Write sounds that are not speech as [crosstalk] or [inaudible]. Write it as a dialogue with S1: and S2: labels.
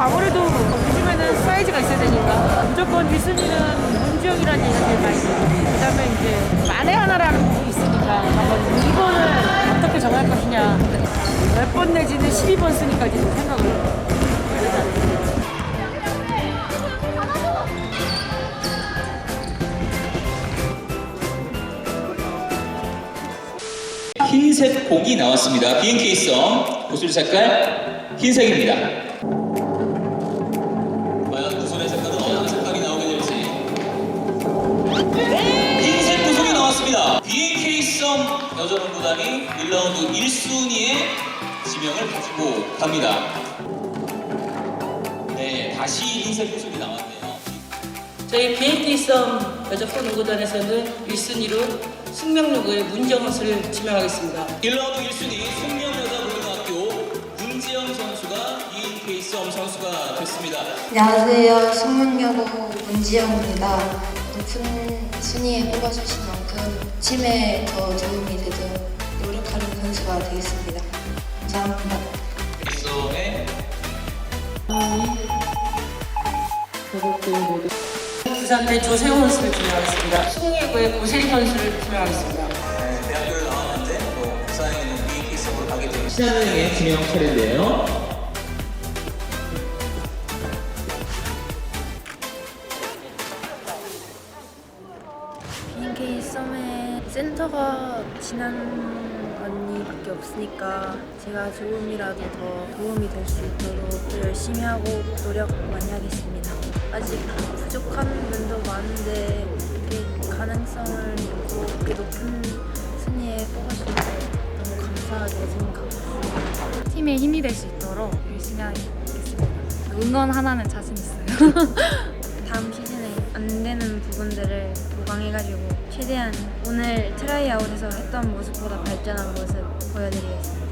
S1: 아무래도 요즘에는 사이즈가 있어야 되니까 무조건 1순위는 문지영이라는 얘기가 많이 들어요. 그 다음에 이제 만에 하나라는 부분이 있으니까 한번 2번을 어떻게 정할 것이냐. 10번 내지는 12번 순위까지도 생각을 해요.
S2: 흰색 공이 나왔습니다. BNK성 구슬 색깔 흰색입니다. 여자농 구단이 1라운드 1순위의 지명을 가지고 갑니다. 네, 다시 흰색 구슬이 나왔네요.
S3: 저희 BNK 썸 여자 프로농구단에서는 1순위로 숙명여고의 문정원수를 지명하겠습니다.
S2: 1라운드 1순위 숙명여자 고등학교 문지영 선수가 BNK 썸 선수가 됐습니다.
S4: 안녕하세요. 숙명여고 문지영입니다. 높은 순위에 뽑아주신 만큼 팀에 더 도움이 되도록 노력하는 선수가 되겠습니다. 감사합니다.
S2: 썸의
S3: 부산대 조세호 선수를 지명하겠습니다. 숙명여고의 고세리 선수를 지명하겠습니다.
S2: 대학교를 나왔는데 또 부산에 있는 BNK 썸으로 가게 됩니다. 신한은행의 지명 차례인데요.
S5: 썸의 센터가 지난 언니밖에 없으니까 제가 조금이라도 더 도움이 될 수 있도록 열심히 하고 노력 많이 하겠습니다. 아직 부족한 면도 많은데 이렇게 가능성을 믿고 이렇게 높은 순위에 뽑아주셔서 너무 감사하게 생각하고 있습니다.
S6: 팀에 힘이 될 수 있도록 열심히 하겠습니다. 응원 하나는 자신 있어요. [laughs] 다음 시즌에 안 되는 부분들을 보강해가지고 최대한 오늘 트라이아웃에서 했던 모습보다 발전한 모습 보여드리겠습니다.